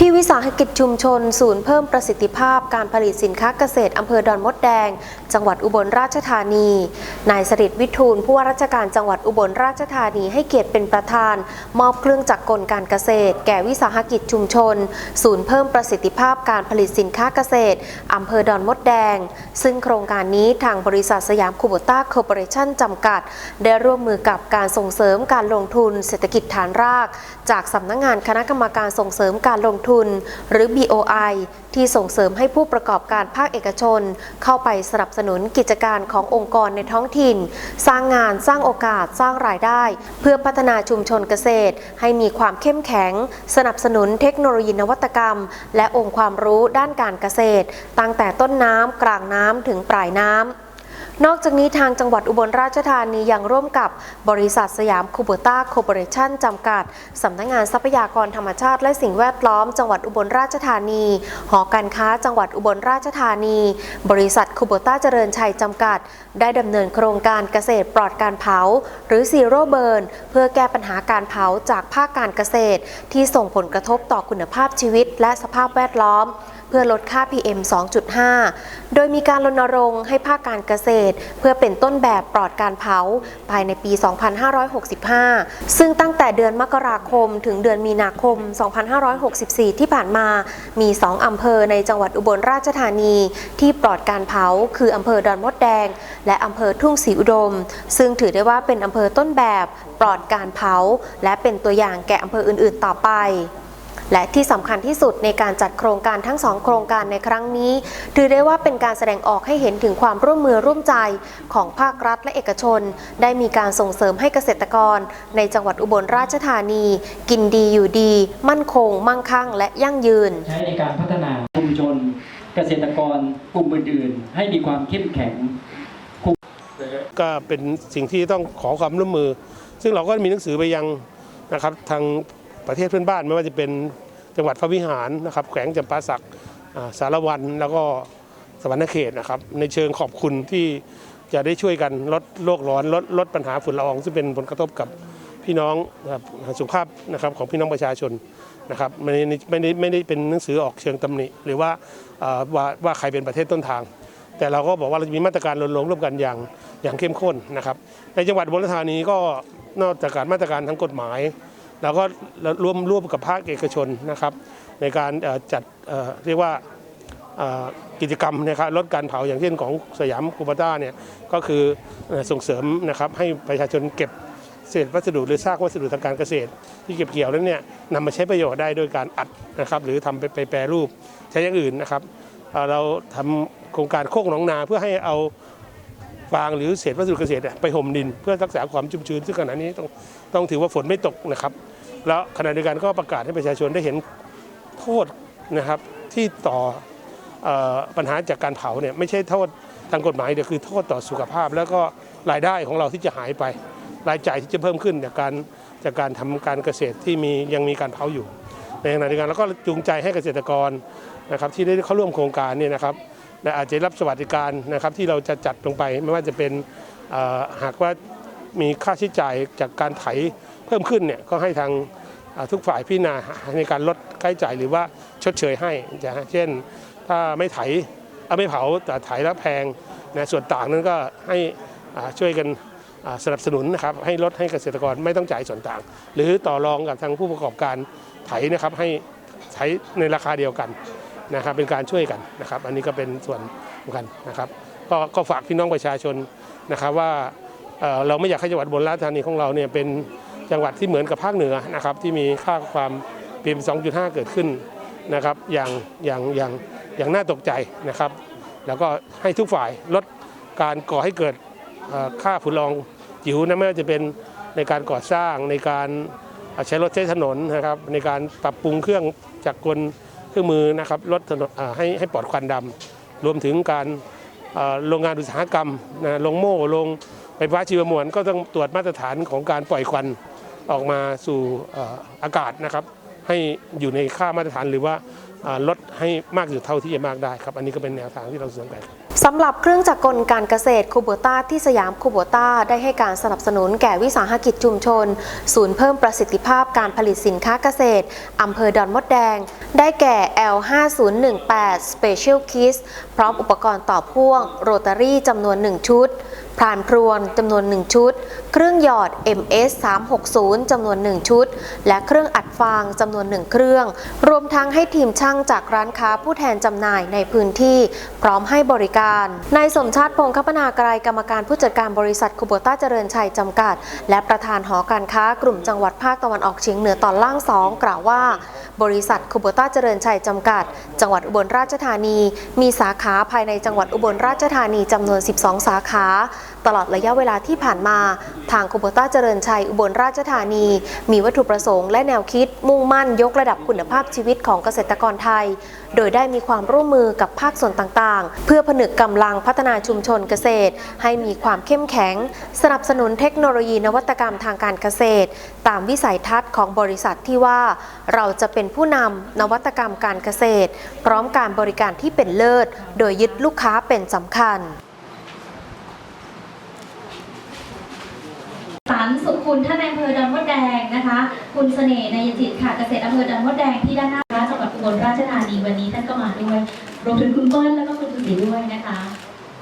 ที่วิสาหกิจชุมชน ศูนย์เพิ่มประสิทธิภาพการผลิตสินค้าเกษตรอำเภอดอนมดแดง จังหวัดอุบลราชธานี นายสริตวิทูลผู้ว่าราชการจังหวัดอุบลราชธานีให้เกียรติเป็นประธาน มอบเครื่องจักรกลการเกษตร แก่วิสาหกิจชุมชน ศูนย์เพิ่มประสิทธิภาพการผลิตสินค้าเกษตรอำเภอดอนมดแดง ซึ่งโครงการนี้ทางบริษัทสยามคูโบต้าคอร์ปอเรชั่นจำกัด ได้ร่วมมือกับการส่งเสริมการลงทุน เศรษฐกิจฐานราก จากสำนักงงานคณะกรรมการส่งเสริมการลงทุน หรือ BOI ที่ส่งเสริมให้ผู้ประกอบการภาคเอกชน เข้าไปสนับสนุนกิจการขององค์กรในท้องถิ่น สร้างงานสร้างโอกาสสร้างรายได้ เพื่อพัฒนาชุมชนเกษตร ให้มีความเข้มแข็ง สนับสนุนเทคโนโลยีนวัตกรรม และองค์ความรู้ด้านการเกษตร ตั้งแต่ต้นน้ำกลางน้ำถึงปลายน้ำ นอกจากนี้ทางจังหวัดอุบลราชธานียังร่วมกับบริษัทสยามคูโบต้าคอร์ปอเรชั่นจำกัด สำนักงงานทรัพยากรธรรมชาติและสิ่งแวดล้อม จังหวัดอุบลราชธานี หอการค้าจังหวัดอุบลราชธานี บริษัทคูโบต้าเจริญชัยจำกัด ได้ดำเนินโครงการเกษตรปลอดการเผา หรือซีโร่เบิร์นเพื่อแก้ปัญหาการเผาจากภาคการเกษตร ที่ส่งผลกระทบต่อคุณภาพชีวิตและสภาพแวดล้อม พื่อลดค่า PM 2.5 โดยมีการรณรงค์ให้ภาคการเกษตร เพื่อเป็นต้นแบบปลอดการเผาภายในปี 2565 ซึ่งตั้งแต่เดือนมกราคมถึงเดือนมีนาคม 2564 ที่ผ่านมา มี 2 อำเภอในจังหวัดอุบลราชธานีที่ปลอดการเผา คืออำเภอดอนมดแดง และอำเภอทุ่งศรีอุดม ซึ่งถือได้ว่าเป็นอำเภอต้นแบบปลอดการเผา และเป็นตัวอย่างแก่อำเภออื่น ๆ ต่อไป และที่สำคัญที่สุดในการจัดโครงการทั้งสองโครงการในครั้งนี้ ถือได้ว่าเป็นการแสดงออกให้เห็นถึงความร่วมมือร่วมใจของภาครัฐและเอกชน ได้มีการส่งเสริมให้เกษตรกร ในจังหวัดอุบลราชธานี กินดีอยู่ดี มั่นคง มั่งคั่ง และยั่งยืน ใช้ในการพัฒนาชุมชน เกษตรกรกลุ่มอื่นๆให้มีความเข้มแข็งก็เป็นสิ่งที่ต้องขอความร่วมมือ ซึ่งเราก็มีหนังสือไปยังนะครับทาง ประเทศเพื่อนบ้านไม่ว่าจะเป็นจังหวัดพระวิหารนะครับแขวงจำปาสักสารวันแล้วก็สวรรณเขตนะครับในเชิงขอบคุณที่จะได้ช่วยกันลดโลกร้อนลดลดปัญหาฝุ่นละออง ซึ่งเป็นผลกระทบกับพี่น้องนะครับสุขภาพนะครับของพี่น้องประชาชนนะครับไม่ได้ไม่ได้ไม่ได้เป็นหนังสือออกเชิงตำหนิ หรือว่าว่าว่าใครเป็นประเทศต้นทาง แต่เราก็บอกว่าเราจะมีมาตรการรณรงค์ร่วมกันอย่างอย่างเข้มข้นนะครับ ในจังหวัดอุบลราชธานีก็นอกจากการมาตรการทางกฎหมาย เราก็ร่วมร่วมกับภาคเอกชนนะครับ ในการจัดเรียกว่ากิจกรรมนะครับลดการเผาอย่างเช่นของสยามคูปต้าเนี่ยก็คือส่งเสริมนะครับให้ประชาชนเก็บเศษวัสดุหรือซากวัสดุทางการเกษตร ที่เก็บเกี่ยวแล้วเนี่ยนำมาใช้ประโยชน์ได้โดยการอัดนะครับ หรือทำไปไปแปรรูปใช้อย่างอื่นนะครับเราทำโครงการโคกหนองนาเพื่อให้เอาฟางหรือเศษวัสดุเกษตรไปห่มดิน เพื่อรักษาความชุ่มชื้นซึ่งขณะนี้ต้องต้องถือว่าฝนไม่ตกนะครับ แล้วขณะเดียวกันก็ประกาศให้ประชาชนได้เห็นโทษนะครับที่ต่อออปัญหาจากการเผาเนี่ยไม่ใช่โทษทางกฎหมายเดียวคือโทษต่อสุขภาพ แล้วก็รายได้ของเราที่จะหายไป รายจ่ายที่จะเพิ่มขึ้นจากการจากการทำการเกษตรที่มียังมีการเผาอยู่ ในขณะเดียวกันแล้วก็จูงใจให้เกษตรกรนะครับที่ได้เข้าร่วมโครงการเนี่ยนะครับและอาจจะรับสวัสดิการนะครับที่เราจะจัดลงไปไม่ว่าจะเป็นหากว่ามีค่าใช้จ่ายจากการไถ เพิ่มขึ้นเนี่ยก็ให้ทางทุกฝ่ายพิจารณาในการลดค่าใช้จ่ายหรือว่าชดเชยให้นะฮะเช่น ถ้าไม่ไถเอ่อไม่เผาแต่ไถแล้วแพงนะส่วนต่างนั้นก็ให้ช่วยกันสนับสนุนนะครับให้ลดให้เกษตรกรไม่ต้องจ่ายส่วนต่าง หรือต่อรองกับทางผู้ประกอบการไถนะครับให้ใช้ในราคาเดียวกันนะครับเป็นการช่วยกันนะครับ อันนี้ก็เป็นส่วนสำคัญนะครับก็ก็ฝากพี่น้องประชาชนนะครับว่าเเราไม่อยากให้จังหวัดบนราชธานีของเราเนี่ยเป็น จังหวัดที่เหมือนกับภาคเหนือนะครับที่มีค่าความ PM 2.5 เกิดขึ้นนะครับอย่างอย่างอย่างอย่างน่าตกใจนะครับ แล้วก็ให้ทุกฝ่ายลดการก่อให้เกิดค่าฝุ่นละอองจิ๋วนะไม่ว่าจะเป็นในการก่อสร้างในการใช้รถใช้ถนนนะครับ ในการปรับปรุงเครื่องจักรกลเครื่องมือนะครับลดถนนให้ให้ปลอดควันดำรวมถึงการโรงงานอุตสาหกรรมนะลงโม่ลงไฟฟ้าชีวมวลก็ต้องตรวจมาตรฐานของการปล่อยควัน ออกมาสู่อากาศนะครับให้อยู่ในค่ามาตรฐานหรือว่าอ่าลดให้มากอยู่เท่าที่จะมากได้ครับ อันนี้ก็เป็นแนวทางที่เราเสนอไปสำหรับเครื่องจักรกลการเกษตรคูโบต้าที่สยามคูโบต้าได้ให้การสนับสนุนแก่วิสาหกิจชุมชน ศูนย์เพิ่มประสิทธิภาพการผลิตสินค้าเกษตรอำเภอดอนมดแดง ได้แก่ L5018 Special Kit พร้อมอุปกรณ์ต่อพ่วงโรตารี่จำนวน 1 ชุด พรานพรวนจำนวน 1 ชุด เครื่องหยอด MS 360จำนวน 1 ชุด และเครื่องอัดฟางจำนวน 1 เครื่อง รวมทั้งให้ทีมช่างจากร้านค้าผู้แทนจำหน่ายในพื้นที่ พร้อมให้บริการ นายสมชาติพงศ์คปนากรายกรรมการผู้จัดการบริษัทคูโบต้าเจริญชัยจำกัด และประธานหอการค้ากลุ่มจังหวัดภาคตะวันออกเฉียงเหนือตอนล่าง 2 กล่าวว่า บริษัทคูโบต้าเจริญชัยจำกัด จังหวัดอุบลราชธานี มีสาขาภายในจังหวัดอุบลราชธานีจำนวน 12 สาขา ตลอดระยะเวลาที่ผ่านมา ทางคูโบต้าเจริญชัยอุบลราชธานี มีวัตถุประสงค์และแนวคิดมุ่งมั่นยกระดับคุณภาพชีวิตของเกษตรกรไทย โดยได้มีความร่วมมือกับภาคส่วนต่างๆ เพื่อผนึกกำลังพัฒนาชุมชนเกษตร ให้มีความเข้มแข็ง สนับสนุนเทคโนโลยีนวัตกรรมทางการเกษตร ตามวิสัยทัศน์ของบริษัทที่ว่า เราจะเป็นผู้นำนวัตกรรมการเกษตร พร้อมการบริการที่เป็นเลิศ โดยยึดลูกค้าเป็นสำคัญ นสุขคุณท่านในอำเภอดอนมดแดงนะคะ คุณเสน่ห์นายจิตค่ะเกษตรอำเภอดอนมดแดงที่ด้านหน้าจังหวัดอุบลราชธานีวันนี้ท่านก็มาด้วยรวมถึงคุณเปิ้ลแล้วก็คุณสุสีด้วยนะคะ